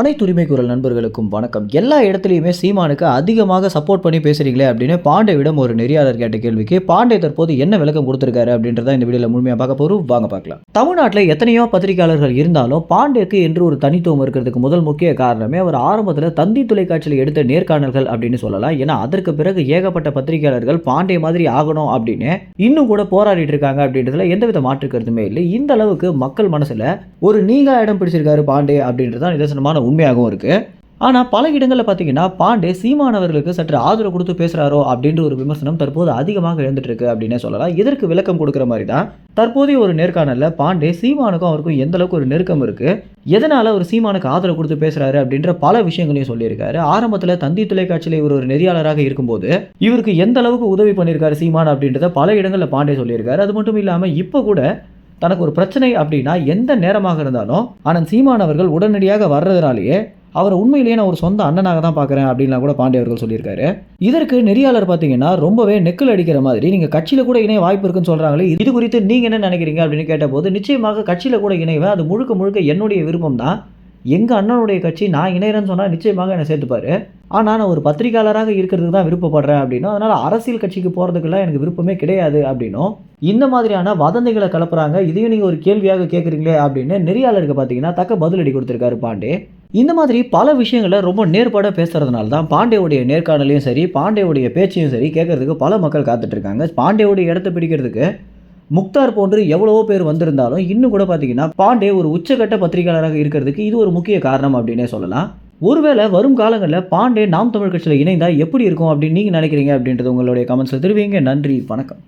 அனைத்து உரிமை குரல் நண்பர்களுக்கும் வணக்கம். எல்லா இடத்துலையுமே சீமானுக்கு அதிகமாக சப்போர்ட் பண்ணி பேசுறீங்களே அப்படின்னு பாண்டேவிடம் ஒரு நெறியாளர் கேட்ட கேள்விக்கு பாண்டே தற்போது என்ன விளக்கம் கொடுத்திருக்காரு அப்படின்றத இந்த வீடியோல முழுமையாக பார்க்க போறோம். வாங்க பார்க்கலாம். தமிழ்நாட்டில் எத்தனையோ பத்திரிகையாளர்கள் இருந்தாலும் பாண்டேக்கு என்று ஒரு தனித்துவம் இருக்கிறதுக்கு முதல் முக்கிய காரணமே அவர் ஆரம்பத்தில் தந்தி தொலைக்காட்சியில் எடுத்த நேர்காணல்கள் அப்படின்னு சொல்லலாம். ஏன்னா அதற்கு பிறகு ஏகப்பட்ட பத்திரிகையாளர்கள் பாண்டே மாதிரி ஆகணும் அப்படின்னு இன்னும் கூட போராடிட்டு இருக்காங்க அப்படின்றதுல எந்தவித மாற்று கருத்துமே இல்லை. இந்த அளவுக்கு மக்கள் மனசுல ஒரு நீங்கா இடம் பிடிச்சிருக்காரு பாண்டே அப்படின்றது தான் நிதர்சனமான உண்மையாகவும் இருக்குது ஆனால் பல இடங்களில் பார்த்தீங்கன்னா பாண்டே சீமானவர்களுக்கு சற்று ஆதரவு கொடுத்து பேசுகிறாரோ அப்படின்ற ஒரு விமர்சனம் தற்போது அதிகமாக எழுந்துட்டு இருக்கு அப்படின்னே சொல்லலாம். இதற்கு விளக்கம் கொடுக்குற மாதிரி தான் தற்போதைய ஒரு நேர்காணலில் பாண்டே சீமானுக்கும் அவருக்கும் எந்த அளவுக்கு ஒரு நெருக்கம் இருக்கு எதனால் ஒரு சீமானுக்கு ஆதரவு கொடுத்து பேசுகிறாரு அப்படின்ற பல விஷயங்களையும் சொல்லியிருக்காரு. ஆரம்பத்தில் தந்தி தொலைக்காட்சியில் இவர் ஒரு நெறியாளராக இருக்கும்போது இவருக்கு எந்த அளவுக்கு உதவி பண்ணியிருக்காரு சீமான் அப்படின்றத பல இடங்களில் பாண்டே சொல்லியிருக்காரு. அது மட்டும் இல்லாமல் இப்போ கூட தனக்கு ஒரு பிரச்சனை அப்படின்னா எந்த நேரமாக இருந்தாலும் ஆனால் சீமான் அவர்கள் உடனடியாக வர்றதுனாலேயே அவரை உண்மையிலேயே நான் ஒரு சொந்த அண்ணனாக தான் பார்க்குறேன் அப்படின்லாம் கூட பாண்டே அவர்கள் சொல்லியிருக்காரு. இதற்கு நெறியாளர் பார்த்தீங்கன்னா ரொம்பவே நெக்கில் அடிக்கிற மாதிரி நீங்கள் கட்சியில் கூட இணைய வாய்ப்பு இருக்குன்னு சொல்கிறாங்களே இது குறித்து நீங்கள் என்ன நினைக்கிறீங்க அப்படின்னு கேட்டபோது நிச்சயமாக கட்சியில் கூட இணைவேன் அது முழுக்க முழுக்க என்னுடைய விருப்பம் தான் எங்கள் அண்ணனுடைய கட்சி நான் இணைகிறேன்னு சொன்னால் நிச்சயமாக என்னை சேர்த்துப்பாரு. ஆனால் நான் ஒரு பத்திரிகையாளராக இருக்கிறதுக்கு தான் விருப்பப்படுறேன் அப்படின்னும் அதனால் அரசியல் கட்சிக்கு போகிறதுக்கெல்லாம் எனக்கு விருப்பமே கிடையாது அப்படின்னும். இந்த மாதிரியான வதந்திகளை கலப்புறாங்க. இதையும் நீங்கள் ஒரு கேள்வியாக கேட்குறீங்களே அப்படின்னு நெறியாளருக்கு பார்த்தீங்கன்னா தக்க பதிலடி கொடுத்துருக்காரு பாண்டே. இந்த மாதிரி பல விஷயங்களை ரொம்ப நேர்பட பேசுறதுனால தான் பாண்டேவுடைய நேர்காணலையும் சரி பாண்டேவுடைய பேச்சையும் சரி கேட்கறதுக்கு பல மக்கள் காத்துட்டு இருக்காங்க பாண்டேவுடைய இடத்த பிடிக்கிறதுக்கு முக்தார் போன்று எவ்வளவோ பேர் வந்திருந்தாலும் இன்னும் கூட பார்த்தீங்கன்னா பாண்டே ஒரு உச்சகட்ட பத்திரிகையாளராக இருக்கிறதுக்கு இது ஒரு முக்கிய காரணம் அப்படின்னே சொல்லலாம். ஒருவேளை வரும் காலங்களில் பாண்டே நாம் தமிழ் கட்சியில் இணைந்தால் எப்படி இருக்கும் அப்படின்னு நீங்கள் நினைக்கிறீங்க அப்படின்றது உங்களுடைய கமெண்ட்ஸில் தெரிவிங்க. நன்றி வணக்கம்.